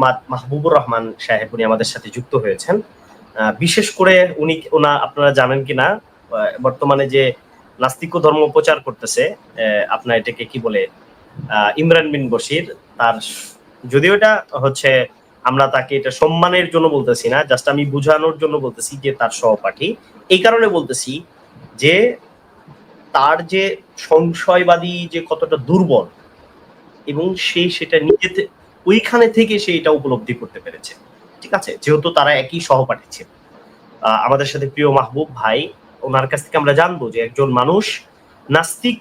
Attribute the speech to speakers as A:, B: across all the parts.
A: মাহবুবুর রহমান সাহেব উনি আমাদের সাথে যুক্ত হয়েছেন। বিশেষ করে উনি ওনা আপনারা জানেন কিনা বর্তমানে যে নাস্তিক ধর্ম প্রচার করতেছে আপনার এটাকে কি বলে ইমরান বিন বশির, তার যদিও এটা হচ্ছে আমরা তাকে এটা সম্মানের জন্য বলতেছি না জাস্ট আমি বুঝানোর জন্য বলতেছি যে তার সহপাঠী। এই কারণে বলতেছি যে তার যে সংশয়বাদী যে কতটা দুর্বল, এবং সে সেটা নিজে থে- ওইখানে থেকে সে এটা উপলব্ধি করতে পেরেছে। ঠিক আছে? যেহেতু তারা একই সহপাঠী ছিল। আমাদের সাথে প্রিয় মাহবুব ভাই ওনার কাছ থেকে আমরা জানব যে একজন মানুষ নাস্তিক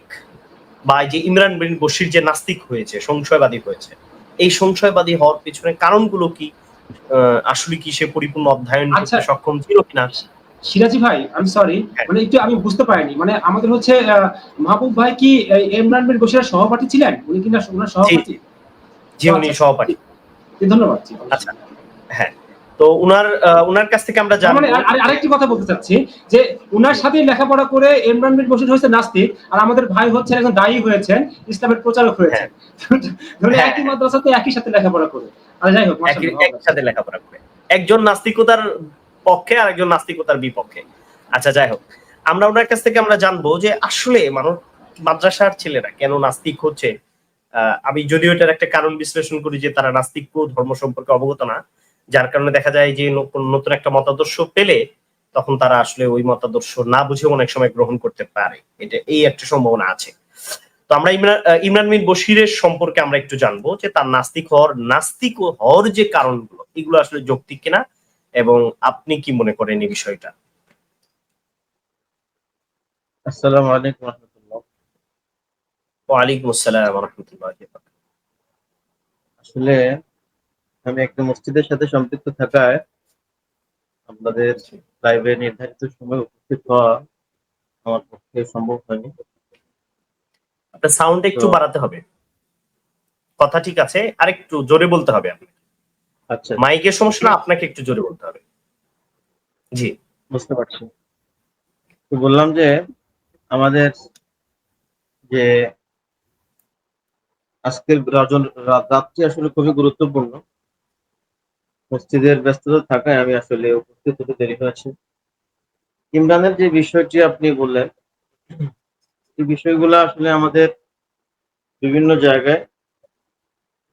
A: বা যে ইমরান বিন বশির যে নাস্তিক হয়েছে সংশয়বাদী হয়েছে। এই সংশয়বাদী হওয়ার পিছনে কারণগুলো কি? আহ, আসলে কি সে পরিপূর্ণ অধ্যয়ন করতে
B: আচ্ছা।
A: সক্ষম ছিল কিনা?
B: সিরাজি ভাই আমি সরি
A: হ্যাঁ।
B: মানে একটু আমি বুঝতে পারিনি। মানে আমাদের হচ্ছে আহ, মাহবুব ভাই কি ইমরান বিন বশিরের সহপাঠী ছিলেন? উনি কিনা ওনার সহপাঠী?
A: যে উনি
B: আচ্ছা।
A: সহপাঠী।
B: ধন্যবাদ
A: আচ্ছা হ্যাঁ। তো উনার উনার কাছ থেকে আমরা
B: মানে আর- আরেকটি কথা বলতে চাচ্ছি যে উনার সাথে লেখাপড়া করে ইমরান বিন বশির হয়েছে নাস্তিক আর আমাদের ভাই হচ্ছে একজন দায়ী হয়েছেন ইসলামের প্রচারক হয়েছেন। ধরুন
A: হ্যাঁ।
B: একই মাদ্রাসাতে একই সাথে লেখাপড়া করে। আর যাই হোক
A: একই একসাথে লেখাপড়া করে। একজন নাস্তিকতার পক্ষে আর একজন নাস্তিকতার বিপক্ষে। আচ্ছা যাই হোক। আমরা ওনার কাছ থেকে আমরা জানব যে আসলে মানুষ মাদ্রাসার ছেলেরা কেন নাস্তিক হচ্ছে? আমি যদিও এটার একটা কারণ বিশ্লেষণ করি যে তারা নাস্তিক ধর্ম সম্পর্কে অবগত না, যার কারণে দেখা যায় যে নতুন একটা মতাদর্শ পেলে তখন তারা আসলে ওই মতাদর্শ না বুঝে অনেক সময় গ্রহণ করতে পারে। এটা এই একটা সম্ভাবনা আছে। তো আমরা ইমরান ইমরান বিন বশিরের সম্পর্কে আমরা একটু জানব যে তার নাস্তিক হওয়ার নাস্তিক হওয়ার যে কারণগুলো, এগুলো আসলে যৌক্তিক কিনা এবং আপনি কি মনে করেন এই বিষয়টা?
C: আসসালামু আলাইকুম
A: ওয়ালাইকুম আসসালাম রহমতুল্লাহ
C: আসলে আমি একটা মসজিদের সাথে সম্পৃক্ত থাকায় আপনাদের লাইভে নির্ধারিত সময় উপস্থিত হওয়া আমার পক্ষে সম্ভব হয়নি।
A: আপনার সাউন্ড একটু বাড়াতে হবে। কথা ঠিক আছে আর একটু জোরে বলতে হবে আপনি
C: আচ্ছা।
A: মাইকের সমস্যা না আপনাকে একটু জোরে বলতে হবে। জি।
C: বুঝতে পারছি। তো বললাম যে আমাদের যে আজকের রাতটি আসলে খুবই গুরুত্বপূর্ণ। মসজিদের ব্যস্ততা থাকায় আমি আসলে উপস্থিত হতে দেরি হয়েছে। ইমরানের যে বিষয়টি আপনি বললেন, এই বিষয়গুলো আসলে আমাদের বিভিন্ন জায়গায়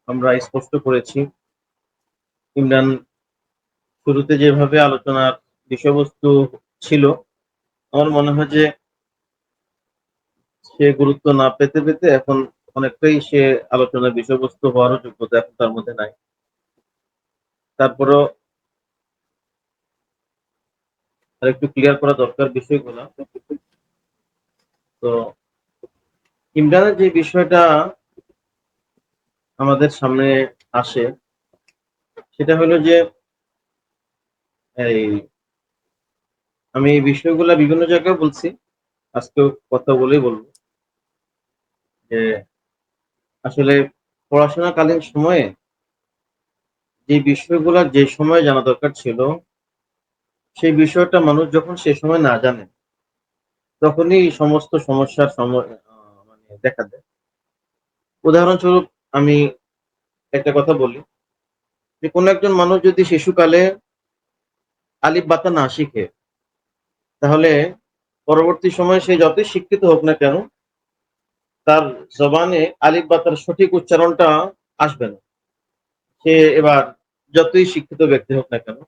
C: আমরা স্পষ্ট করেছি। ইমরান শুরুতে যেভাবে আলোচনার বিষয়বস্তু ছিল, আমার মনে হয় যে সে গুরুত্ব না পেতে পেতে এখন অনেকটাই সে আলোচনার বিষয়বস্তু হওয়ারও যোগ্যতা এখন তার মধ্যে নাই। তারপরও আর একটু ক্লিয়ার করা দরকার বিষয়গুলো। তো ইমরানের যে বিষয়টা আমাদের সামনে আসে, সেটা হলো যে, এই আমি এই বিষয়গুলো বিভিন্ন জায়গায় বলছি, আজকেও কথা বলেই বলব। যে আসলে পড়াশোনাকালীন সময়ে যে বিষয়গুলো যে সময় জানা দরকার ছিল, সেই বিষয়টা মানুষ যখন সে সময় না জানে, তখনই সমস্ত সমস্যার মানে দেখা দেয়। উদাহরণস্বরূপ আমি একটা কথা বলি, যে কোনো একজন মানুষ যদি শিশুকালে আলিফ বাতা না শিখে, তাহলে পরবর্তী সময়ে সে যতই শিক্ষিত হোক না কেন তার জবানে আলিফ বা তার সঠিক উচ্চারণটা আসবে না। সে এবার যতই শিক্ষিত ব্যক্তি হোক না কেন,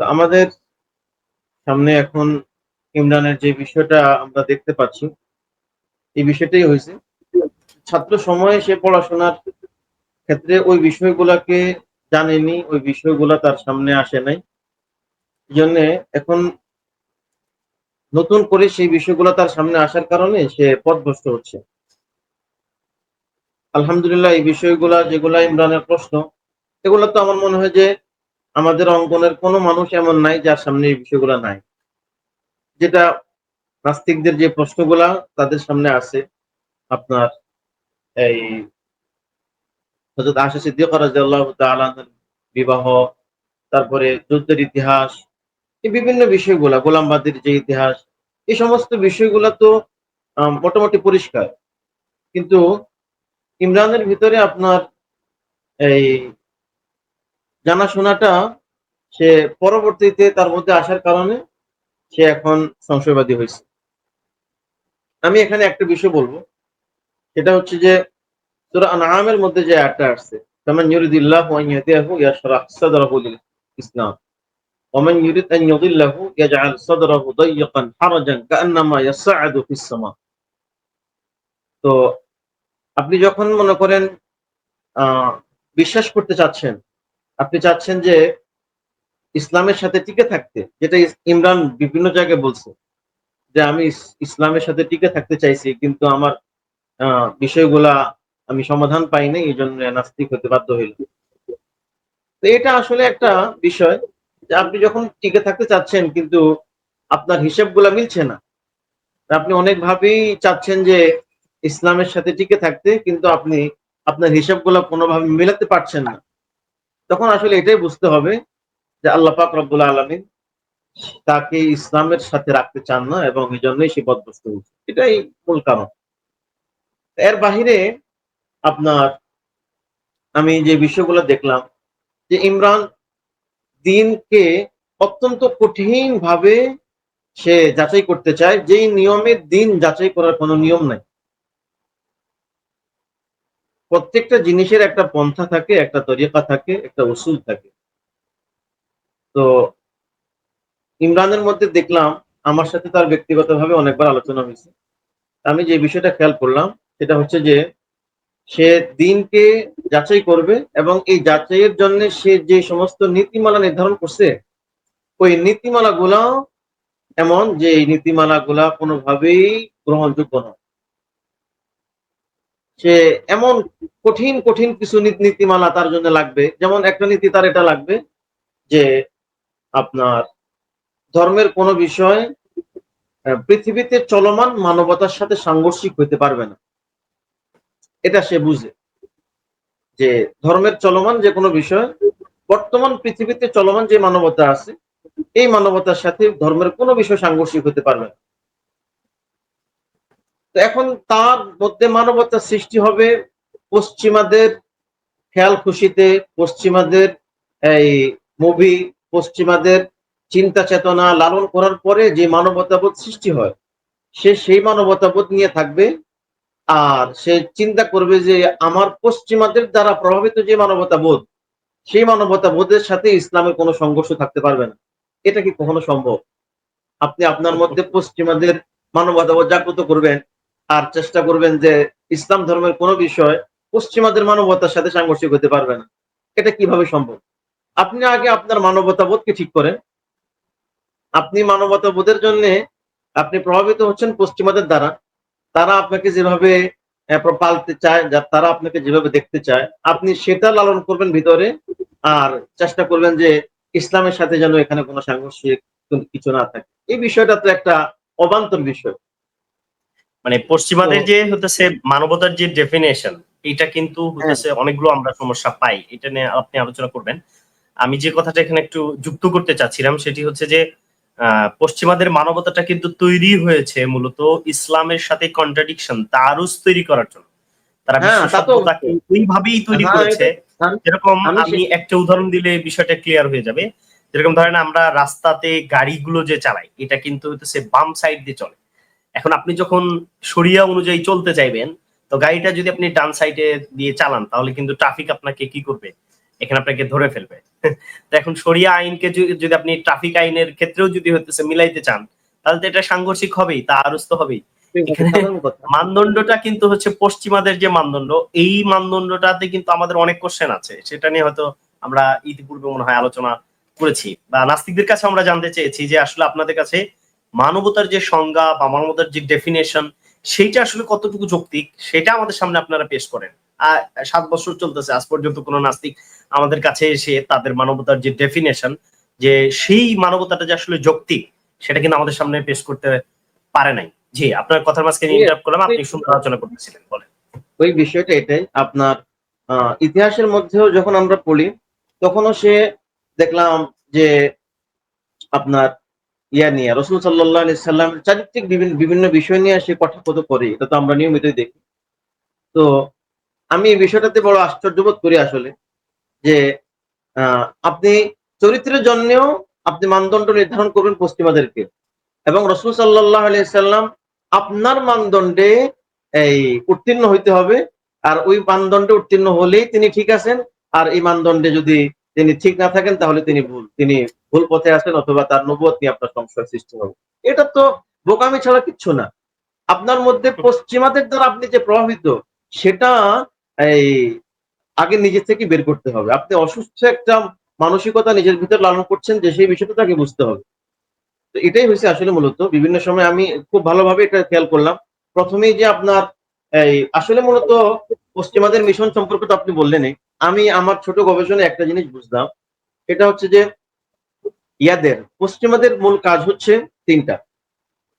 C: তো আমাদের সামনে এখন ইমরানের যে বিষয়টা আমরা দেখতে পাচ্ছি, এই বিষয়টাই হয়েছে। ছাত্র সময়ে সে পড়াশোনার ক্ষেত্রে ওই বিষয়গুলাকে জানেনি, ওই বিষয়গুলা তার সামনে আসে নাই। জন্য এখন নতুন করে সেই বিষয়গুলো তার সামনে আসার কারণে সে পথভ্রষ্ট হচ্ছে। আলহামদুলিল্লাহ, এই বিষয়গুলা যেগুলা ইমরানের প্রশ্ন, এগুলো তো আমার মনে হয় যে আমাদের অঙ্গনের কোনো মানুষ এমন নাই যার সামনে এই বিষয়গুলো নাই। যেটা নাস্তিকদের যে প্রশ্নগুলা তাদের সামনে আছে, আপনার এই হজরত আশা সিদ্দিক রাদিয়াল্লাহু তাআলা আনহার বিবাহ, তারপরে যুদ্ধের ইতিহাস এই বিভিন্ন বিষয়গুলা, গোলামবাদীর যে ইতিহাস, এই সমস্ত বিষয়গুলা তো মোটামুটি পরিষ্কার। কিন্তু ইমরানের ভিতরে আপনার এই জানাশোনাটা, সে পরবর্তীতে তার মধ্যে আসার কারণে সে এখন সংশয়বাদী হয়েছে। আমি এখানে একটা বিষয় বলব। সেটা হচ্ছে যে, সূরা আনআমের মধ্যে যে আয়াতটা আসছে ইসলাম ومن يريد أن يضله يجعل صدره ضيقا حرجا كأنما يصعد في السماء তো আপনি যখন মনে করেন আহ, বিশ্বাস করতে চাচ্ছেন আপনি চাচ্ছেন যে ইসলামের সাথে টিকে থাকতে যেটা ইস- ইমরান বিভিন্ন জায়গায় বলছে যে আমি ইস- ইসলামের সাথে টিকে থাকতে চাইছি কিন্তু আমার আহ, বিষয়গুলা আমি সমাধান পাইনি এই জন্য নাস্তিক হতে বাধ্য হইল তো এটা আসলে একটা বিষয় যে আপনি যখন টিকে থাকতে চাচ্ছেন, কিন্তু আপনার হিসাবগুলা মিলছে না। আপনি অনেকভাবেই চাচ্ছেন যে ইসলামের সাথে টিকে থাকতে, কিন্তু আপনি আপনার হিসাবগুলা কোনোভাবে মেলাতে পারছেন না। তখন আসলে এটাই বুঝতে হবে যে আল্লাহ পাক রব্বুল আলমিন তাকে ইসলামের সাথে রাখতে চান না এবং এই জন্যই সে বদবস্ত হচ্ছে এটাই মূল কারণ। এর বাহিরে আপনার আমি যে বিষয়গুলো দেখলাম, যে ইমরান দিনকে অত্যন্ত কঠিন ভাবে সে যাচাই করতে চায়, যেই নিয়মের দিন যাচাই করার কোনো নিয়ম নাই। প্রত্যেকটা জিনিসের একটা পন্থা থাকে, একটা তরিকা থাকে, একটা উসুল থাকে। তো ইমরানের মধ্যে দেখলাম, আমার সাথে তার ব্যক্তিগতভাবে অনেকবার আলোচনা হয়েছে। আমি যে বিষয়টা খেয়াল করলাম, সেটা হচ্ছে যে সে দিনকে যাচাই করবে এবং এই যাচাইয়ের জন্য সে যে সমস্ত নীতিমালা নির্ধারণ করছে, ওই নীতিমালা গুলা এমন যে এই নীতিমালা গুলা কোনোভাবেই গ্রহণযোগ্য নয়। সে এমন কঠিন কঠিন কিছু নীতি- নীতিমালা তার জন্য লাগবে। যেমন একটা নীতি তার এটা লাগবে যে আপনার ধর্মের কোনো বিষয় পৃথিবীতে চলমান মানবতার সাথে সাংঘর্ষিক হইতে পারবে না। এটা সে বুঝে যে ধর্মের চলমান যে কোনো বিষয়, বর্তমান পৃথিবীতে চলমান যে মানবতা আছে, এই মানবতার সাথে ধর্মের কোনো বিষয় সাংঘর্ষিক হতে পারবে না। তো এখন তার মধ্যে মানবতার সৃষ্টি হবে পশ্চিমাদের খেয়াল খুশিতে, পশ্চিমাদের এই মুভি পশ্চিমাদের চিন্তা চেতনা লালন করার পরে যে মানবতাবোধ সৃষ্টি হয়, সে সেই মানবতাবোধ নিয়ে থাকবে আর সে চিন্তা করবে যে আমার পশ্চিমাদের দ্বারা প্রভাবিত যে মানবতাবোধ সেই মানবতাবোধের সাথে ইসলামের কোনো সংঘর্ষ থাকতে পারবে না। এটা কি কখনো সম্ভব? আপনি আপনার মধ্যে পশ্চিমাদের মানবতাবোধ জাগ্রত করবেন আর চেষ্টা করবেন যে ইসলাম ধর্মের কোনো বিষয় পশ্চিমাদের মানবতার সাথে সাংঘর্ষিক হতে পারবে না। এটা কীভাবে সম্ভব? আপনি আগে আপনার মানবতাবোধকে ঠিক করেন। আপনি মানবতাবোধের জন্য আপনি প্রভাবিত হচ্ছেন পশ্চিমাদের দ্বারা। তারা আপনাকে যেভাবে পালতে চায় যা তারা আপনাকে যেভাবে দেখতে চায় আপনি সেটা লালন করবেন ভিতরে আর চেষ্টা করবেন যে ইসলামের সাথে যেন এখানে কোনো সাংঘর্ষিক কিছু না থাকে। এই বিষয়টা তো একটা অবান্তর বিষয়।
A: মানে পশ্চিমাদের যে হতেছে মানবতার যে ডেফিনেশন এটা কিন্তু হতেছে অনেকগুলো আমরা সমস্যা পাই। এটা নিয়ে আপনি আলোচনা করবেন। আমি যে কথাটা এখানে একটু যুক্ত করতে চাচ্ছিলাম সেটি হচ্ছে যে পশ্চিমাদের মানবতাটা কিন্তু তৈরি হয়েছে মূলত ইসলামের সাথে কন্ট্রাডিকশন তারুস তৈরি করার জন্য। তারা
C: হ্যাঁ,
A: সভ্যতাকে ওইভাবেই তৈরি
C: হ্যাঁ,
A: করেছে। যেরকম
C: আমি
A: আমি একটা উদাহরণ দিলে বিষয়টা ক্লিয়ার হয়ে যাবে। যেরকম ধরেন আমরা রাস্তাতে গাড়িগুলো যে চালাই এটা কিন্তু হচ্ছে বাম সাইড দিয়ে চলে। এখন আপনি যখন সরিয়া অনুযায়ী চলতে চাইবেন তো গাড়িটা যদি আপনি ডান সাইডে দিয়ে চালান তাহলে কিন্তু ট্রাফিক আপনাকে কি করবে? এখানে আপনাকে ধরে ফেলবে। তো এখন সরিয়া আইনকে যদি আপনি ট্রাফিক আইনের ক্ষেত্রেও যদি হতেছে মিলাইতে চান তাহলে তো এটা সাংঘর্ষিক হবেই তা আরস্ত হবেই। মানদণ্ডটা কিন্তু হচ্ছে পশ্চিমাদের যে মানদণ্ড এই মানদণ্ডটাতে কিন্তু আমাদের অনেক কোশ্চেন আছে। সেটা নিয়ে হয়তো আমরা ইতিপূর্বে মনে হয় আলোচনা করেছি। বা নাস্তিকদের কাছে আমরা জানতে চেয়েছি যে আসলে আপনাদের কাছে মানবতার যে সংজ্ঞা বা মানবতার যে ডেফিনেশন সেইটা আসলে কতটুকু যৌক্তিক সেটা আমাদের সামনে আপনারা পেশ করেন। আর সাত বছর চলতেছে আজ পর্যন্ত কোনো নাস্তিক আমাদের কাছে এসে তাদের মানবতার যে ডেফিনেশন যে সেই মানবতাটা যে আসলে যৌক্তিক সেটা কিন্তু আমাদের সামনে পেশ করতে পারে নাই। জি আপনার কথার মাঝখানে ইন্টারাপ্ট করলাম আপনি সুন্দর আলোচনা করতেছিলেন বলেন।
C: ওই বিষয়টা এটাই আপনার আহ, ইতিহাসের মধ্যেও যখন আমরা পড়ি তখনও সে দেখলাম যে আপনার ইয়া নিয়ে। রসুল সাল্লাহ সাল্লাম চারিত্রিক বিভিন্ন বিভিন্ন বিষয় নিয়ে সে কথাকথ করে, এটা তো আমরা নিয়মিতই দেখি। তো আমি এই বিষয়টাতে বড় আশ্চর্যবোধ করি আসলে, যে আপনি চরিত্রের জন্যেও আপনি মানদণ্ড নির্ধারণ করবেন পশ্চিমাদেরকে। এবং রসুল সাল্লাহ সাল্লাম আপনার মানদণ্ডে এই উত্তীর্ণ হইতে হবে, আর ওই মানদণ্ডে উত্তীর্ণ হলেই তিনি ঠিক আছেন, আর এই মানদণ্ডে যদি তিনি ঠিক না থাকেন তাহলে তিনি ভুল, তিনি ভুল পথে আছেন অথবা তার নবুয়ত নিয়ে আপনার সংশয় সৃষ্টি হবে। এটা তো বোকামি ছাড়া কিচ্ছু না। আপনার মধ্যে পশ্চিমাদের দ্বারা আপনি যে প্রভাবিত সেটা এই আগে নিজে থেকে বের করতে হবে। আপনি অসুস্থ একটা মানসিকতা নিজের ভিতর লালন করছেন যে সেই বিষয়টা তাকে বুঝতে হবে। তো এটাই হয়েছে আসলে মূলত। বিভিন্ন সময় আমি খুব ভালোভাবে এটা খেয়াল করলাম। প্রথমেই যে আপনার এই আসলে মূলত পশ্চিমাদের মিশন সম্পর্কে তো আপনি বললেনই। আমি আমার ছোট গবেষণায় একটা জিনিস বুঝলাম। এটা হচ্ছে যে ইয়াদের, পশ্চিমাদের মূল কাজ হচ্ছে তিনটা।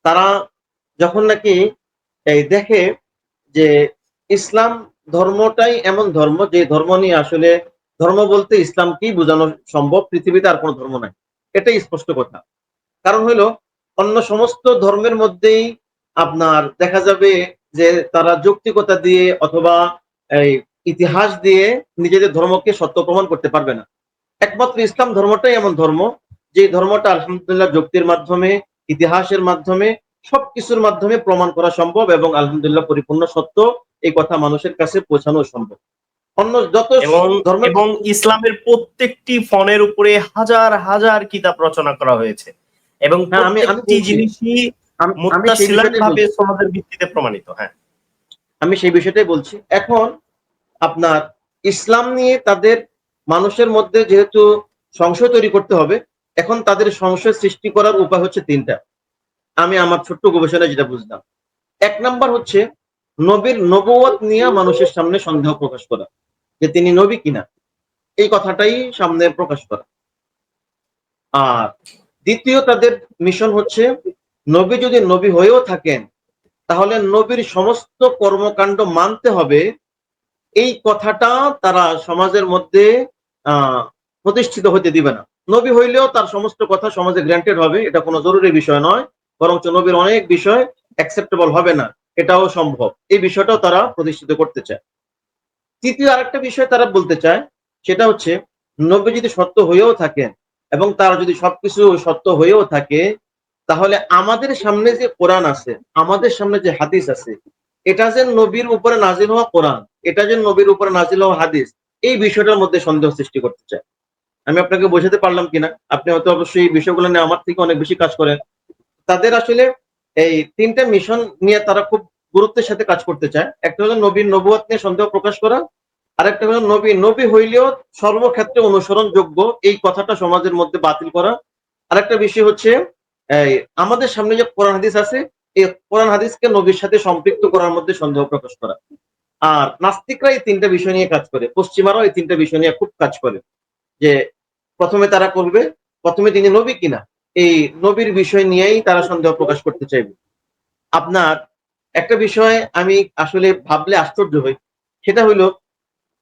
C: তারা যখন নাকি এই দেখে যে ইসলাম ধর্মটাই এমন ধর্ম, যে ধর্ম নিয়ে আসলে ধর্ম বলতে ইসলামকেই বোঝানো সম্ভব, পৃথিবীতে আর কোনো ধর্ম নাই। এটাই স্পষ্ট কথা। কারণ হইল, অন্য সমস্ত ধর্মের মধ্যেই আপনার দেখা যাবে যে তারা যৌক্তিকতা দিয়ে অথবা এই ইতিহাস দিয়ে নিজেদের ধর্মকে সত্য প্রমাণ করতে পারবে না। একমাত্র ইসলাম ধর্মটাই এমন ধর্ম যে ধর্মটা আলহামদুলিল্লাহ যুক্তির মাধ্যমে ইতিহাসের মাধ্যমে সবকিছুর মাধ্যমে প্রমাণ করা সম্ভব এবং আলহামদুলিল্লাহ পরিপূর্ণ সত্য এই কথা মানুষের কাছে পৌঁছানো সম্ভব। অন্য যত
A: এবং
C: ধর্মের
A: এবং ইসলামের প্রত্যেকটি ফোনের উপরে হাজার হাজার কিতাব রচনা করা হয়েছে। এবং
C: হ্যাঁ, আমি- আমি
A: প্রত্যেকটি জিনিসই। সমাজের ভিত্তিতে প্রমাণিত হ্যাঁ।
C: আমি সেই বিষয়টাই বলছি। এখন আপনার ইসলাম নিয়ে তাদের মানুষের মধ্যে যেহেতু সংশয় তৈরি করতে হবে এখন তাদের সংশয় সৃষ্টি করার উপায় হচ্ছে তিনটা। আমি আমার ছোট্ট গবেষণায় যেটা বুঝলাম। এক নাম্বার হচ্ছে নবীর নবুয়ত নিয়ে মানুষের সামনে সন্দেহ প্রকাশ করা, যে তিনি নবী কিনা। এই কথাটাই সামনে প্রকাশ করা। আর দ্বিতীয় তাদের মিশন হচ্ছে, নবী যদি নবী হয়েও থাকেন, তাহলে নবীর সমস্ত কর্মকাণ্ড মানতে হবে। এই কথাটা তারা সমাজের মধ্যে প্রতিষ্ঠিত হতে দিবে না। নবী হইলেও তার সমস্ত কথা সমাজে গ্র্যান্টেড হবে, এটা কোনো জরুরি বিষয় নয়, বরঞ্চ নবীর অনেক বিষয় অ্যাকসেপ্টেবল হবে না, এটাও সম্ভব। এই বিষয়টাও তারা প্রতিষ্ঠিত করতে চায়। তৃতীয় আরেকটা বিষয় তারা বলতে চায়, সেটা হচ্ছে নবী যদি সত্য হয়েও থাকেন এবং তার যদি সবকিছু সত্য হয়েও থাকে, তাহলে আমাদের সামনে যে কোরআন আছে, আমাদের সামনে যে হাদিস আছে, এটা যে নবীর উপরে নাজিল হওয়া কোরআন, এটা যে নবীর উপরে নাজিল হওয়া হাদিস, এই বিষয়টার মধ্যে সন্দেহ সৃষ্টি করতে চায়। আমি আপনাকে বোঝাতে পারলাম কিনা? আপনি হয়তো অবশ্যই এই বিষয়গুলো নিয়ে আমার থেকে অনেক বেশি কাজ করেন। তাদের আসলে এই তিনটা মিশন নিয়ে তারা খুব গুরুত্বের সাথে কাজ করতে চায়। একটা হলো নবীর নবুয়াত নিয়ে সন্দেহ প্রকাশ করা। আরেকটা হলো নবী নবী হইলেও সর্বক্ষেত্রে অনুসরণযোগ্য এই কথাটা সমাজের মধ্যে বাতিল করা। আর একটা বিষয় হচ্ছে আমাদের সামনে যে কোরআন হাদিস আছে, এই কোরআন হাদিসকে নবীর সাথে সম্পৃক্ত করার মধ্যে সন্দেহ প্রকাশ করা। আর নাস্তিকরা এই তিনটা বিষয় নিয়ে কাজ করে, পশ্চিমারাও এই তিনটা বিষয় নিয়ে খুব কাজ করে। যে প্রথমে তারা করবে, প্রথমে তিনি নবী কিনা, এই নবীর বিষয় নিয়েই তারা সন্দেহ প্রকাশ করতে চাইবে। আপনার একটা বিষয় আমি আসলে ভাবলে আশ্চর্য হই, সেটা হইল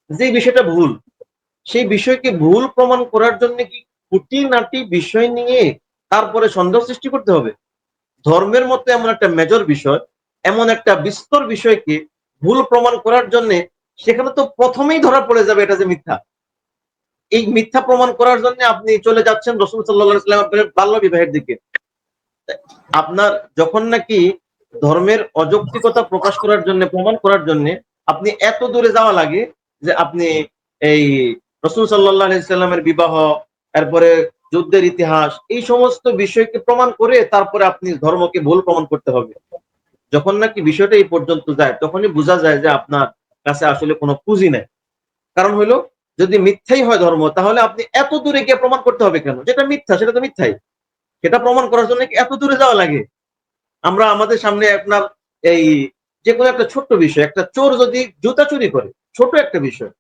C: যে বিষয়টা ভুল, সেই বিষয়কে ভুল প্রমাণ করার জন্য কি খুঁটিনাটি বিষয় নিয়ে তারপরে সন্দেহ সৃষ্টি করতে হবে? ধর্মের মতো এমন একটা মেজর বিষয়, এমন একটা বিস্তর বিষয়কে ভুল প্রমাণ করার জন্য সেখানে তো প্রথমেই ধরা পড়ে যাবে এটা যে মিথ্যা। এই মিথ্যা প্রমাণ করার জন্য আপনি চলে যাচ্ছেন রসুল সাল্লাহ সাল্লামের বাল্য বিবাহের দিকে। আপনার যখন নাকি ধর্মের অযৌক্তিকতা প্রকাশ করার জন্য, প্রমাণ করার জন্য আপনি এত দূরে যাওয়া লাগে যে আপনি এই রসুল সাল্লাহ সাল্লামের বিবাহ এরপরে যুদ্ধের ইতিহাস, এই সমস্ত বিষয়কে প্রমাণ করে তারপরে আপনি ধর্মকে ভুল প্রমাণ করতে হবে। যখন নাকি বিষয়টা এই পর্যন্ত যায়, তখনই বোঝা যায় যে আপনার কাছে আসলে কোনো পুঁজি নেই। কারণ হলো যদি মিথ্যাই হয় ধর্ম, তাহলে আপনি এত দূরে গিয়ে প্রমাণ করতে হবে কেন? যেটা মিথ্যা, সেটা তো মিথ্যাই। সেটা প্রমাণ করার জন্য এত দূরে যাওয়া লাগে? আমরা আমাদের সামনে আপনার এই যে কোনো একটা ছোট্ট বিষয়, একটা চোর যদি জুতা চুরি করে ছোট একটা বিষয়।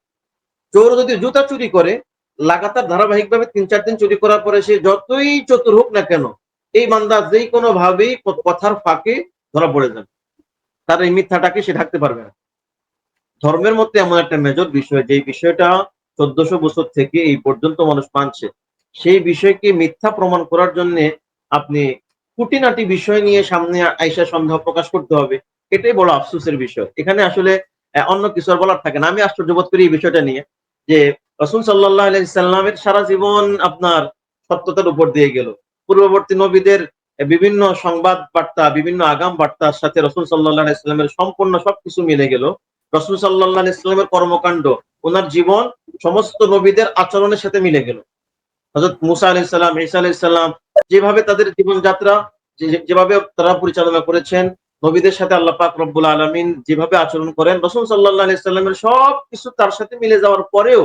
C: চোর যদি জুতা চুরি করে, লাগাতার ধারাবাহিকভাবে তিন চার দিন চুরি করার পরে সে যতই চতুর হোক না কেন, এই মান্দা যেই কোনো ভাবেই কথার ফাঁকে ধরা পড়ে যাবে। তার এই মিথ্যাটাকে সে ঢাকতে পারবে না। ধর্মের মধ্যে এমন একটা মেজর বিষয় যে বিষয়টা চোদ্দশো বছর থেকে এই পর্যন্ত মানুষ মানছে। সেই বিষয়কে মিথ্যা প্রমাণ করার জন্য আপনি কুটিনাটি বিষয় নিয়ে সামনে আইসা সন্দেহ প্রকাশ করতে হবে। এটাই বড় আফসোসের বিষয়। এখানে আসলে অন্য কিছু বলার থাকে না। আমি আশ্চর্য বোধ করি এই বিষয়টা নিয়ে যে রসুল সাল্লাহ আলাইসাল্লামের সারা জীবন আপনার সত্যতার উপর দিয়ে গেল। পূর্ববর্তী নবীদের বিভিন্ন সংবাদ বার্তা, বিভিন্ন আগাম বার্তার সাথে রসুল সাল্লাহ আলাইস্লামের সম্পূর্ণ সবকিছু মিলে গেল। রসুল সাল্লাহ আলাইস্লামের কর্মকাণ্ড ওনার জীবন সমস্ত নবীদের আচরণের সাথে মিলে গেল। হজরত মুসা আলাইসাল্লাম ঈসা আলাইসাল্লাম যেভাবে তাদের জীবনযাত্রা যেভাবে তারা পরিচালনা করেছেন, নবীদের সাথে আল্লাহ পাক রব্বুল আলমিন যেভাবে আচরণ করেন, রসুল সাল্লাহ আলাইস্লামের সব কিছু তার সাথে মিলে যাওয়ার পরেও,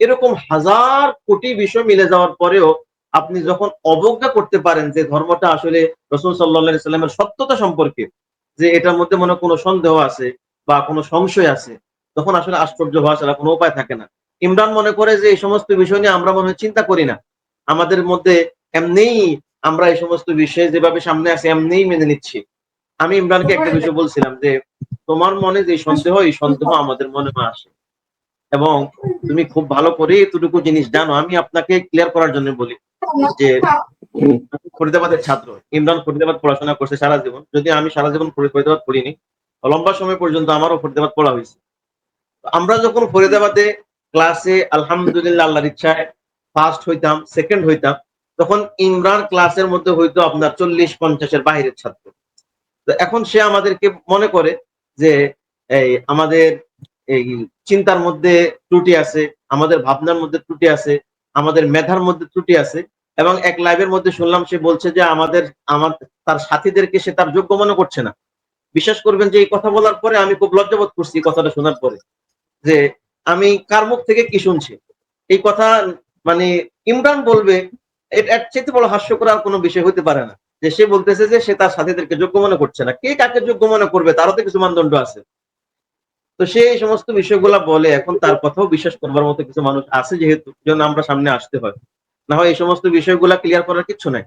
C: এরকম হাজার কোটি বিষয় মিলে যাওয়ার পরেও, আপনি যখন অবজ্ঞা করতে পারেন যে ধর্মটা আসলে রসুল সাল্লাহ সাল্লামের সত্যতা সম্পর্কে, যে এটার মধ্যে মনে কোনো সন্দেহ আছে বা কোনো সংশয় আছে তখন আসলে আশ্চর্য হওয়া ছাড়া কোনো উপায় থাকে না। ইমরান মনে করে যে, এই সমস্ত বিষয় নিয়ে আমরা মনে চিন্তা করি না। আমাদের মধ্যে এমনিই আমরা এই সমস্ত বিষয়ে যেভাবে সামনে আছে, এমনিই মেনে নিচ্ছি। আমি ইমরানকে একটা বিষয় বলছিলাম যে, তোমার মনে যে সন্দেহ, এই সন্দেহ আমাদের মনে আসে। এবং তুমি খুব ভালো করে এতটুকু জিনিস জানো। আমি আপনাকে ক্লিয়ার করার জন্য বলি যে, ফরিদাবাদের ছাত্র। ইমরান ফরিদাবাদ পড়াশোনা করছে সারা জীবন। যদি আমি সারা জীবন ফরিদাবাদ পড়িনি, লম্বা সময় পর্যন্ত আমারও ফরিদাবাদ পড়া হয়েছে। আমরা যখন ফরিদাবাদে ক্লাসে আলহামদুলিল্লাহ আল্লাহর ইচ্ছায় ফার্স্ট হইতাম সেকেন্ড হইতাম, তখন ইমরান ক্লাসের মধ্যে হইতো আপনার চল্লিশ, পঞ্চাশের বাইরের ছাত্র। এখন সে আমাদেরকে মনে করে যে, এই আমাদের এই চিন্তার মধ্যে ত্রুটি আছে, আমাদের ভাবনার মধ্যে ত্রুটি আছে, আমাদের মেধার মধ্যে ত্রুটি আছে এবং এক লাইভের মধ্যে শুনলাম সে বলছে যে আমাদের, আমার, তার সাথীদেরকে সে তার যোগ্য মনে করছে না। বিশ্বাস করবেন যে এই কথা বলার পরে আমি খুব লজ্জাবোধ করছি কথাটা শোনার পরে। যে আমি কার মুখ থেকে কি শুনছি? এই কথা মানে ইমরান বলবে, এর চেয়ে বড় হাস্যকর আর কোনো বিষয় হতে পারে না। যে সে বলতেছে যে সে তার সাথীদেরকে যোগ্য মনে করছে না। কে কাকে যোগ্য মনে করবে তারও তো কিছু মানদণ্ড আছে। তো সে এই সমস্ত বিষয়গুলা বলে, এখন তার কথাও বিশ্বাস করবার মতো কিছু মানুষ আছে যেহেতু জন্য আমরা সামনে আসতে হয়। না হয় এই সমস্ত বিষয়গুলা ক্লিয়ার করার কিছু নাই।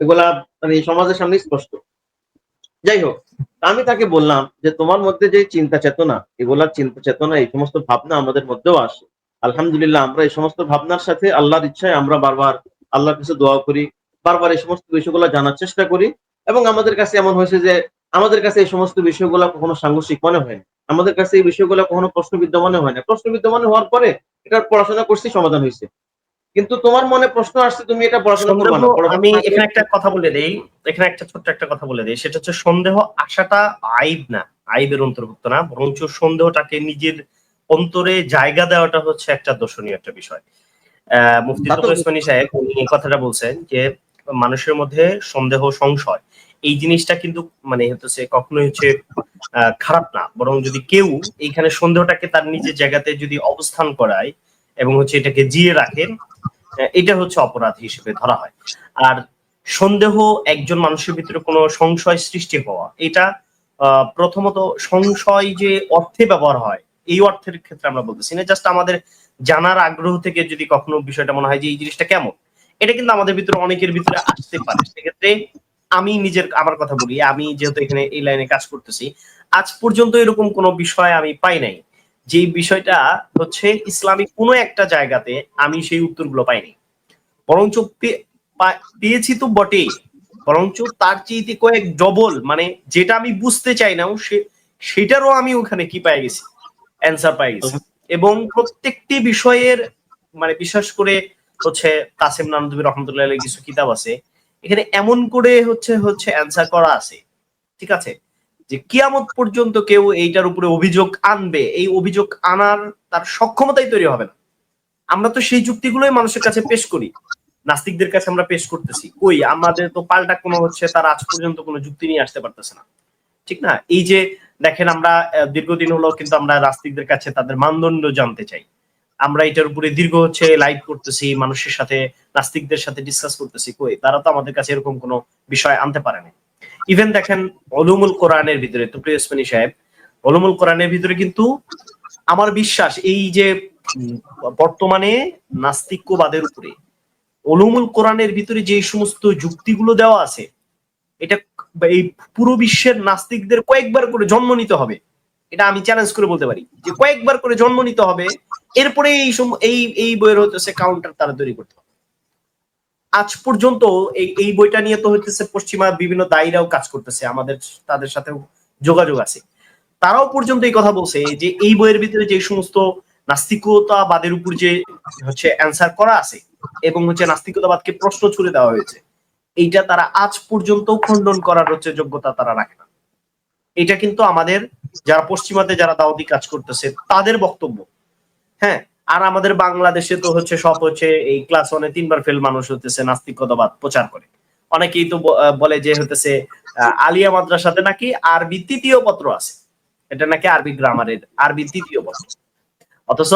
C: এগুলা মানে সমাজের সামনে স্পষ্ট। যাই হোক আমি তাকে বললাম যে তোমার মধ্যে যে চিন্তা চেতনা, এগুলার চিন্তা চেতনা, এই সমস্ত ভাবনা আমাদের মধ্যেও আসে। আলহামদুলিল্লাহ, আমরা এই সমস্ত ভাবনার সাথে আল্লাহর ইচ্ছায় আমরা বারবার আল্লাহর কাছে দোয়া করি, বারবার এই সমস্ত বিষয়গুলো জানার চেষ্টা করি এবং আমাদের কাছে এমন হয়েছে যে আমাদের কাছে এই সমস্ত বিষয়গুলো কখনো সাংঘর্ষিক মনে হয় না। আমাদের কাছে এই বিষয়গুলো কখনো প্রশ্নবিদ্ধ মনে হয় না। প্রশ্নবিদ্ধ মনে হওয়ার পরে এটার পড়াশোনা করছি, সমাধান হয়েছে। কিন্তু তোমার মনে প্রশ্ন আসছে তুমি এটা পড়াশোনা করবে না
A: আমি এখানে একটা কথা বলে দেই এখানে একটা ছোট্ট একটা কথা বলে দেই সেটা হচ্ছে সন্দেহ আশাটা আইব না আইবের অন্তর্ভুক্ত না বরঞ্চ সন্দেহটাকে নিজের অন্তরে জায়গা দেওয়াটা হচ্ছে একটা দর্শনীয় একটা বিষয়। মুফতি ওসমানী সাহেব উনি এই কথাটা বলছেন যে মানুষের মধ্যে সন্দেহ সংশয় এই জিনিসটা কিন্তু মানে হচ্ছে কখনোই হচ্ছে আহ, খারাপ না বরং যদি কেউ এইখানে সন্দেহটাকে তার নিজের জায়গাতে যদি অবস্থান করায় এবং হচ্ছে এটাকে জিয়ে রাখেন এটা হচ্ছে অপরাধ হিসেবে ধরা হয়। আর সন্দেহ একজন মানুষের ভিতরে কোনো সংশয় সৃষ্টি হওয়া, এটা প্রথমত সংশয় যে অর্থে ব্যবহার হয়, এই অর্থের ক্ষেত্রে আমরা বলতেছি না। জাস্ট আমাদের জানার আগ্রহ থেকে যদি কখনো বিষয়টা মনে হয় যে এই জিনিসটা কেমন, এটা কিন্তু আমাদের ভিতরে অনেকের ভিতরে আসতে পারে। সেক্ষেত্রে আমি নিজের, আমার কথা বলি, আমি যেহেতু এখানে এই লাইনে কাজ করতেছি, আজ পর্যন্ত এরকম কোনো বিষয় আমি পাই নাই। যে বিষয়টা হচ্ছে ইসলামিক কোনো একটা জায়গাতে আমি সেই উত্তরগুলো পাইনি। বরঞ্চ পেয়েছি তো বটেই। বরঞ্চ তার চেয়ে কয়েক ডবল মানে যেটা আমি বুঝতে চাই না, সে, সেটারও আমি ওখানে কি পাই গেছি? অ্যান্সার পাই গেছি। এবং প্রত্যেকটি বিষয়ের মানে বিশেষ করে হচ্ছে কাসেম নানদবী রহমতুল্লাহ কিছু কিতাব আছে, এখানে এমন করে হচ্ছে হচ্ছে অ্যান্সার করা আছে। ঠিক আছে? যে কিয়ামত পর্যন্ত কেউ এইটার উপরে অভিযোগ আনবে, এই অভিযোগ আনার তার সক্ষমতাই তৈরি হবে না। আমরা তো সেই যুক্তিগুলোই মানুষের কাছে পেশ করি। নাস্তিকদের কাছে আমরা পেশ করতেছি, কই আমাদের তো পাল্টা কোনো হচ্ছে তার আজ পর্যন্ত কোনো যুক্তি নিয়ে আসতে পারতেছে না। ঠিক না? এই যে দেখেন আমরা দীর্ঘদিন হলো কিন্তু আমরা নাস্তিকদের কাছে তাদের মানদণ্ড জানতে চাই। আমরা এটার উপরে দীর্ঘ হচ্ছে লাইভ করতেছি, মানুষের সাথে, নাস্তিকদের সাথে ডিসকাস করতেছি, কই? তারা তো আমাদের কাছে এরকম কোনো বিষয় আনতে পারে না ইভেন দেখেন অলুমুল কোরআনের ভিতরে, তো প্রিয় ওসমানী সাহেব অলুমুল কোরআনের ভিতরে কিন্তু আমার বিশ্বাস এই যে বর্তমানে নাস্তিক্যবাদের উপরে অলুমুল কোরআনের ভিতরে যে সমস্ত যুক্তিগুলো দেওয়া আছে, এটা এই পুরো বিশ্বের নাস্তিকদের কয়েকবার করে জন্ম নিতে হবে। এটা আমি চ্যালেঞ্জ করে বলতে পারি, যে কয়েকবার করে জন্ম নিতে হবে, এরপরে এই এই এই বইয়ের হচ্ছে কাউন্টার তারা তৈরি করতে হবে। আজ পর্যন্ত এই এই বইটা নিয়ে তো হইতেছে পশ্চিমা বিভিন্ন দায়ীরাও কাজ করতেছে, আমাদের, তাদের সাথে যোগাযোগ আছে। তারাও পর্যন্ত এই কথা বলছে যে এই বইয়ের ভিতরে যে সমস্ত নাস্তিকতাবাদের উপর যে হচ্ছে অ্যান্সার করা আছে এবং হচ্ছে নাস্তিকতাবাদকে প্রশ্ন ছুড়ে দেওয়া হয়েছে, এইটা তারা আজ পর্যন্ত খণ্ডন করার হচ্ছে যোগ্যতা তারা রাখে না। এটা কিন্তু আমাদের, যারা পশ্চিমাতে যারা দাওয়াতি কাজ করতেছে, তাদের বক্তব্য। হ্যাঁ আর আমাদের বাংলাদেশে তো হচ্ছে সব হচ্ছে এই ক্লাস ওয়ানে তিনবার ফেল মানুষ হতেছে নাস্তিকতাবাদ, প্রচার করে। অনেকেই তো বলে যে হতেছে আলিয়া মাদ্রাসাতে নাকি আরবি তৃতীয় পত্র আছে। এটা নাকি আরবি গ্রামারের, আরবি তৃতীয় পত্র। অথচ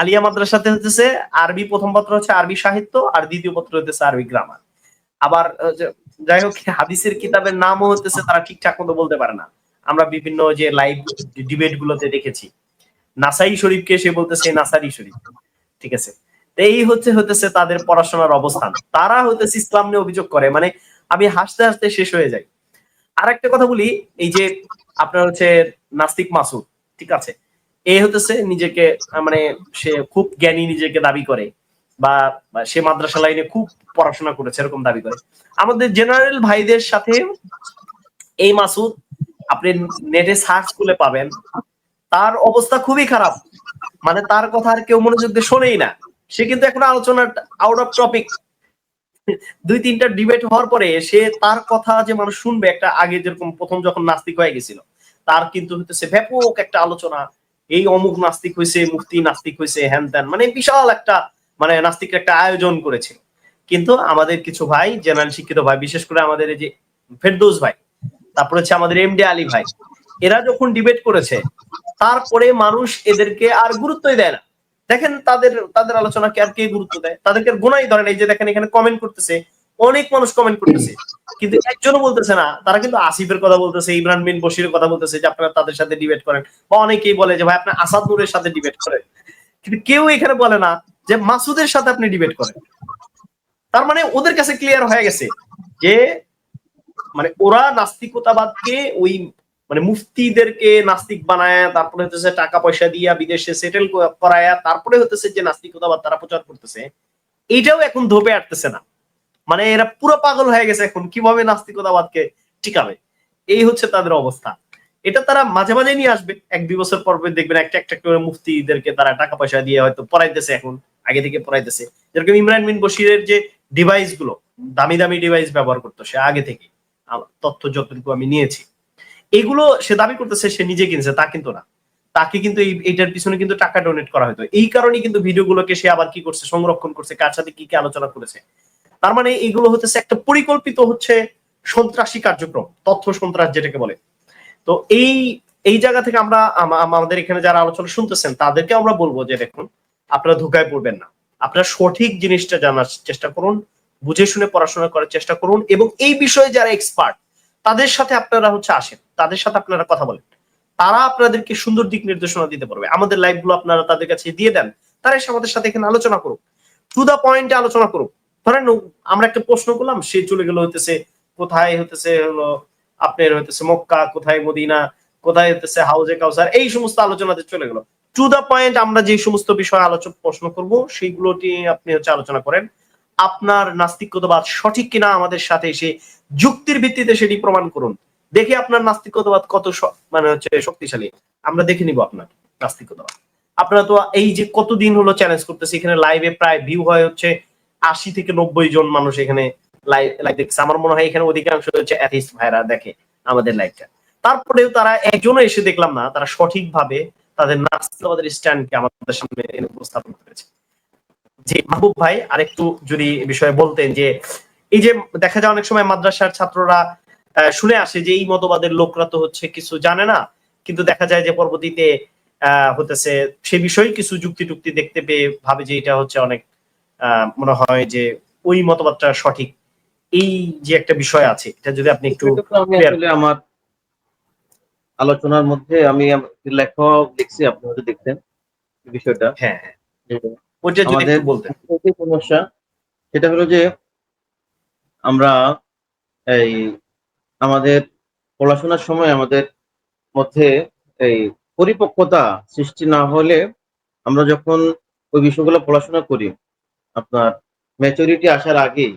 A: আলিয়া মাদ্রাসাতে হতেছে আরবি প্রথম পত্র হচ্ছে আরবি সাহিত্য, আর দ্বিতীয় পত্র হতেছে আরবি গ্রামার। আবার যাই হোক, হাদিসের কিতাবের নামও হতেছে তারা ঠিকঠাক মতো বলতে পারে না। আমরা বিভিন্ন যে লাইভ ডিবেট গুলোতে দেখেছি নাসাই শরীফকে সে বলতেছে নাসারি শরীফ। ঠিক আছে? এই হচ্ছে, হতেছে তাদের পড়াশোনার অবস্থান। তারা হতেছে ইসলাম নিয়ে অভিযোগ করে মানে আমি হাসতে হাসতে শেষ হয়ে যাই। আর একটা কথা বলি, এই যে আপনার হচ্ছে নাস্তিক মাসুদ, ঠিক আছে? এ হতেছে নিজেকে মানে সে খুব জ্ঞানী নিজেকে দাবি করে, বা সে মাদ্রাসা লাইনে খুব পড়াশোনা করেছে, এরকম দাবি করে। আমাদের জেনারেল ভাইদের সাথে এই মাসুদ, আপনি নেটে সার্চ করলে পাবেন। তার অবস্থা খুবই খারাপ। মানে তার কথা আর কেউ মনোযোগ দিয়ে শোনেই না। সে কিন্তু এখন আলোচনার আউট অফ টপিক দুই তিনটা ডিবেট হওয়ার পরে সে তার কথা যে মানুষ শুনবে একটা আগে যেরকম প্রথম যখন নাস্তিক হয়ে গেছিল, তার কিন্তু হতেছে ব্যাপক একটা আলোচনা। এই অমুক নাস্তিক হয়েছে মুফতি নাস্তিক হয়েছে হ্যান ত্যান। মানে বিশাল একটা মানে নাস্তিক একটা আয়োজন করেছিল কিন্তু আমাদের কিছু ভাই, জেনারেল শিক্ষিত ভাই, বিশেষ করে আমাদের এই যে ফেরদৌস ভাই, তারপরে হচ্ছে আমাদের এমডি আলী ভাই এরা যখন ডিবেট করেছে, তারপরে মানুষ এদেরকে আর গুরুত্বই দেয় না। দেখেন তাদের তাদের আলোচনাকে আর কে গুরুত্ব দেয়? তাদেরকে গুনাই ধরেন এই যে দেখেন এখানে কমেন্ট করতেছে, অনেক মানুষ কমেন্ট করতেছে। কিন্তু একজনও বলতেছে না। তারা কিন্তু আসিফের কথা বলতেছে, ইমরান বিন বশিরের কথা বলতেছে যে আপনারা তাদের সাথে ডিবেট করেন। বা অনেকেই বলে যে, ভাই আপনার আসাদ নূরের সাথে ডিবেট করেন। কিন্তু কেউ এখানে বলে না যে, মাসুদের সাথে আপনি ডিবেট করেন। তার মানে ওদের কাছে ক্লিয়ার হয়ে গেছে যে মানে ওরা নাস্তিকতাবাদকে ওই মানে মুফতিদেরকে নাস্তিক বানায়, তারপরে হতেছে টাকা পয়সা দিয়া বিদেশে সেটেল করায়া, তারপরে হতেছে যে নাস্তিকতাবাদ তারা প্রচার করতেছে, এইটাও এখন ধোপে আটতেছে না। মানে এরা পুরো পাগল হয়ে গেছে এখন, কীভাবে নাস্তিকতাবাদকে টিকাবে? এই হচ্ছে তাদের অবস্থা। এটা তারা মাঝে মাঝে নিয়ে আসবে, এক দুই বছর পর দেখবেন একটা একটা করে মুফতিদেরকে তারা টাকা পয়সা দিয়ে হয়তো পড়াইতেছে এখন, আগে থেকে পড়াইতেছে। যেরকম ইমরান বিন বশিরের যে ডিভাইসগুলো, দামি দামি ডিভাইস ব্যবহার করতো সে আগে থেকে। তথ্য যতটুকু আমি নিয়েছি। এগুলো সে দাবি করতেছে, সে নিজে কিনছে, তা কিন্তু না। তাকে কিন্তু এই, এইটার পিছনে কিন্তু টাকা ডোনেট করা হতো এই কারণেই কিন্তু ভিডিওগুলোকে সে আবার কি করছে, সংরক্ষণ করছে, কার সাথে কি কি আলোচনা করেছে। তার মানে এইগুলো হতেছে একটা পরিকল্পিত হচ্ছে সন্ত্রাসী কার্যক্রম, তথ্য সন্ত্রাস যেটাকে বলে। তো এই এই জায়গা থেকে আমরা, আম- আমাদের এখানে যারা আলোচনা শুনতেছেন, তাদেরকে আমরা বলব যে দেখুন, আপনারা ধোকায় পড়বেন না। আপনারা সঠিক জিনিসটা জানার চেষ্টা করুন, বুঝে শুনে পড়াশোনা করার চেষ্টা করুন এবং এই বিষয়ে যারা এক্সপার্ট তাদের সাথে আপনারা হচ্ছে আসেন, তাদের সাথে আপনারা কথা বলেন। তারা আপনাদেরকে সুন্দর দিক নির্দেশনা দিতে পারবে। আমাদের লাইভগুলো আপনারা তাদের কাছে দিয়ে দেন, তারা এসে আমাদের সাথে এখানে আলোচনা করুক। টু দা পয়েন্টে আলোচনা করুক। ধরেন, আমরা একটা প্রশ্ন করলাম, সে চলে গেল হইতেছে, কোথায় হইতেছে হলো আপনার হইতেছে মক্কা, কোথায় মদিনা, কোথায় হইতেছে হাউজে কাউসার, এই সমস্ত আলোচনাতে চলে গেল। টু দা পয়েন্ট আমরা যে সমস্ত বিষয় আলোচনা, প্রশ্ন করব, সেইগুলোটি আপনি হচ্ছে আলোচনা করেন। আপনার নাস্তিকতাবাদ সঠিক কিনা আমাদের সাথে এসে যুক্তির ভিত্তিতে সেটি প্রমাণ করুন। দেখে আপনার নাস্তিকতাবাদ কত মানে হচ্ছে শক্তিশালী। আমরা দেখে নিব আপনার নাস্তিকতাবাদ। আপনারা তো এই যে কতদিন হলো চ্যালেঞ্জ করতেছে, এখানে লাইভে প্রায় ভিউ হয় হচ্ছে আশি থেকে নব্বই জন মানুষ এখানে লাইভ দেখছে আমার মনে হয় এখানে অধিকাংশ হচ্ছে অ্যাথিস্ট ভাইরা দেখে আমাদের লাইভটা তারপরেও তারা একজনও এসে দেখলাম না, তারা সঠিকভাবে তাদের নাস্তিকবাদের স্ট্যান্ডকে আমাদের সামনে উপস্থাপন করেছে। যে মাহবুব ভাই আরেকটু যদি বিষয়ে বলতেন যে এই যে দেখা যায় অনেক সময় মাদ্রাসার ছাত্ররা শুনে আসে যে এই মতবাদের লোকরা তো হচ্ছে কিছু জানে না কিন্তু দেখা যায় যে পরবর্তীতে হতেছে সে বিষয়ে কিছু যুক্তি টুক্তি দেখতে পেয়ে ভাবে যে এটা হচ্ছে অনেক আহ, মনে হয় যে ওই মতবাদটা সঠিক। এই যে একটা বিষয় আছে এটা যদি আপনি একটু
C: আমার আলোচনার মধ্যে আমি আমার লেখা লিখছি আপনি হয়তো দেখতেন বিষয়টা।
A: হ্যাঁ হ্যাঁ। ওইটা যদি একটু বলতেন।
C: সমস্যা সেটা হলো যে আমরা এই আমাদের পড়াশোনার সময় আমাদের মধ্যে এই পরিপক্কতা সৃষ্টি না হলে আমরা যখন ওই বিষয়গুলো পড়াশোনা করি আপনার ম্যাচুরিটি আসার আগেই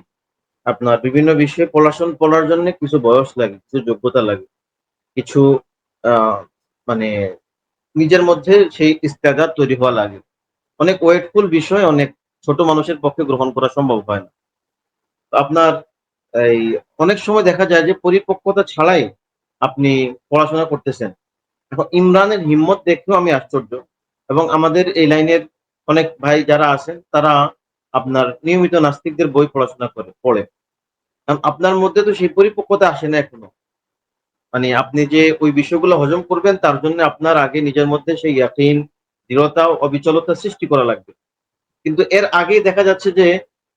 C: আপনার বিভিন্ন বিষয়ে পড়াশোনা পড়ার জন্য কিছু বয়স লাগে কিছু যোগ্যতা লাগে। কিছু আহ, মানে নিজের মধ্যে সেই ইস্তেদাদ তৈরি হওয়া লাগে। অনেক ওয়েটফুল বিষয়, অনেক ছোট মানুষের পক্ষে গ্রহণ করা সম্ভব হয় না। আপনার এই অনেক সময় দেখা যায় যে পরিপক্কতা ছাড়াই আপনি পড়াশোনা করতেছেন। এখন ইমরানের হিম্মত দেখেও আমি আশ্চর্য এবং আমাদের এই লাইনের অনেক ভাই যারা আছেন, তারা আপনার নিয়মিত নাস্তিকদের বই পড়াশোনা করে, পড়ে। কারণ আপনার মধ্যে তো সেই পরিপক্কতা আসে না এখনও। মানে আপনি যে ওই বিষয়গুলো হজম করবেন, তার জন্য আপনার আগে নিজের মধ্যে সেই ইয়াকিন দৃঢ়তা ও অবিচলতা সৃষ্টি করা লাগবে। কিন্তু এর আগেই দেখা যাচ্ছে যে,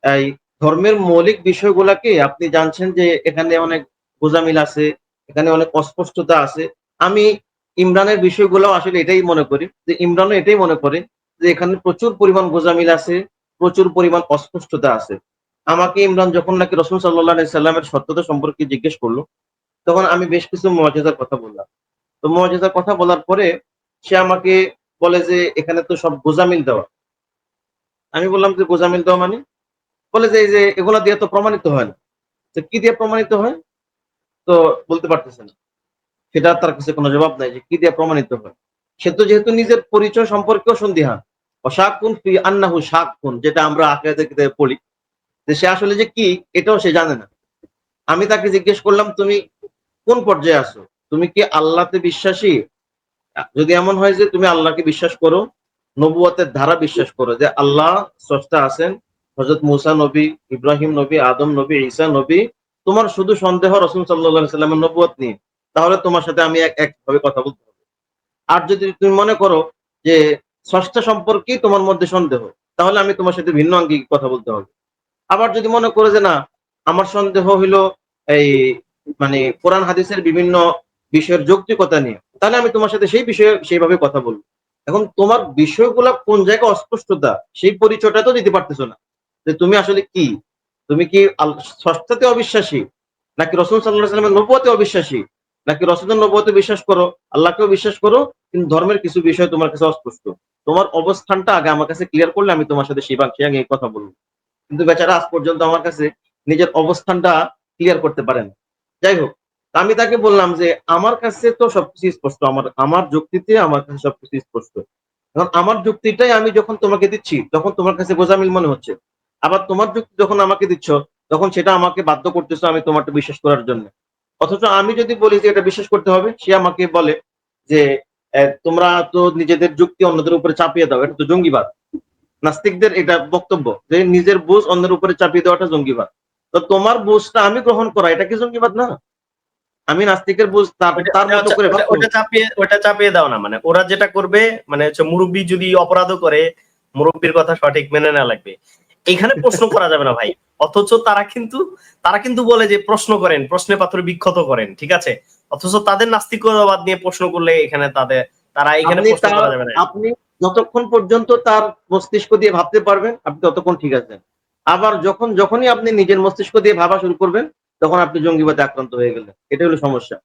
C: এই ধর্মের মৌলিক বিষয়গুলাকে আপনি জানছেন যে, এখানে অনেক গোজামিল আছে, এখানে অনেক অস্পষ্টতা আছে। আমি ইমরানের বিষয়গুলো আসলে এটাই মনে করি, যে ইমরানও এটাই মনে করে যে, এখানে প্রচুর পরিমাণ গোজামিল আছে, প্রচুর পরিমাণ অস্পষ্টতা আছে। আমাকে ইমরান যখন নাকি রসুল সাল্লাহ সাল্লামের সত্যতা সম্পর্কে জিজ্ঞেস করল, তখন আমি বেশ কিছু মর্যাদার কথা বললাম। তো মর্যাদার কথা বলার পরে সে আমাকে বলে যে এখানে তো সব গোজামিল দেওয়া। আমি বললাম যে গোজামিল দেওয়া মানে? বলে যে এই যে এগুলা দিয়ে তো প্রমাণিত হয় না। তো কি দিয়ে প্রমাণিত হয়? তো বলতে পারতেছে না। সেটা তার কাছে কোনো জবাব নাই যে কি দিয়ে প্রমাণিত হয়। সে তো যেহেতু নিজের পরিচয় সম্পর্কেও সন্দিহান। অশাকুন ফি আন্নাহু শাকুন যেটা আমরা আকিদাতে কিতাবে পড়ি। যে সে আসলে যে কি, এটাও সে জানে না। আমি তাকে জিজ্ঞেস করলাম, তুমি কোন পর্যায়ে আছো? তুমি কি আল্লাহতে বিশ্বাসী? যদি এমন হয় যে তুমি আল্লাহকে বিশ্বাস করো নবুয়তের ধারা বিশ্বাস করো যে আল্লাহ স্রষ্টা আছেন হজরত মুসা নবী, ইব্রাহিম নবী, আদম নবী, ঈসা নবী, তোমার শুধু সন্দেহ রসুল সাল্লাহ সাল্লামের নবুয়ত নিয়ে, তাহলে তোমার সাথে আমি এক একভাবে কথা বলতে হবে আর যদি তুমি মনে করো যে স্রষ্টা সম্পর্কেই তোমার মধ্যে সন্দেহ, তাহলে আমি তোমার সাথে ভিন্ন আঙ্গিক কথা বলতে হবে আবার যদি মনে করো যে না, আমার সন্দেহ হইল এই মানে কোরআন হাদিসের বিভিন্ন বিষয়ের যৌক্তিকতা নিয়ে। তাহলে আমি তোমার সাথে সেই বিষয়ে সেইভাবে কথা বলব। এখন তোমার বিষয়গুলা কোন জায়গায় অস্পষ্টতা, সেই পরিচয়টা তো দিতে পারতেছো না। যে তুমি আসলে কি? তুমি কি ষষ্ঠাতে অবিশ্বাসী? নাকি রসুল সাল্লাহ সাল্লামের নবুয়তে অবিশ্বাসী? নাকি রসুলের নবুয়তে বিশ্বাস করো, আল্লাহকেও বিশ্বাস করো, কিন্তু ধর্মের কিছু বিষয় তোমার কাছে অস্পষ্ট। তোমার অবস্থানটা আগে আমার কাছে ক্লিয়ার করলে আমি তোমার সাথে সেই বাক্যে আগে কথা বলব। কিন্তু বেচারা আজ পর্যন্ত আমার কাছে নিজের অবস্থানটা ক্লিয়ার করতে পারেন যাই হোক আমি তাকে বললাম যে, আমার কাছে তো সবকিছু স্পষ্ট। আমার আমার যুক্তিতে আমার কাছে সবকিছু স্পষ্ট। এখন আমার যুক্তিটাই আমি যখন তোমাকে দিচ্ছি, তখন তোমার কাছে গোজামিল মনে হচ্ছে। আবার তোমার যুক্তি যখন আমাকে দিচ্ছ, তখন সেটা আমাকে বাধ্য করতেছো আমি তোমারটা বিশ্বাস করার জন্য। অথচ আমি যদি বলি যে, এটা বিশ্বাস করতে হবে, সে আমাকে বলে যে তোমরা তো নিজেদের যুক্তি অন্যদের উপরে চাপিয়ে দাও। এটা তো জঙ্গিবাদ। নাস্তিকদের এটা বক্তব্য যে, নিজের বুঝ অন্যের উপরে চাপিয়ে দেওয়াটা জঙ্গিবাদ। তো তোমার বুঝটা আমি গ্রহণ করা, এটা কি জঙ্গিবাদ না? আমি নাস্তিকের বুঝ তার তার মতো করে
A: ওটা- চাপিয়ে ওটা চাপিয়ে দাও না মানে ওরা যেটা করবে মানে হচ্ছে মুরব্বী যদি অপরাধও করে মুরব্বীর কথা সঠিক মেনে না লাগবে। এখানে প্রশ্ন করা যাবে না ভাই। অথচ তারা কিন্তু তারা কিন্তু বলে যে প্রশ্ন করেন প্রশ্নে পাথরে বিক্ষত করেন ঠিক আছে? অথচ তাদের নাস্তিকবাদ নিয়ে প্রশ্ন করলে এখানে তাদের তারা এখানে
C: আপনি
A: প্রশ্ন করা যাবে না।
C: আপনি যতক্ষণ পর্যন্ত তার মস্তিষ্ক দিয়ে ভাবতে পারবেন আপনি ততক্ষণ ঠিক আছেন। আবার যখন যখনই আপনি নিজের মস্তিষ্ক দিয়ে ভাবা শুরু করবেন তখন আপনি জঙ্গিবাদে আক্রান্ত হয়ে গেলেন। এটা হলো সমস্যা।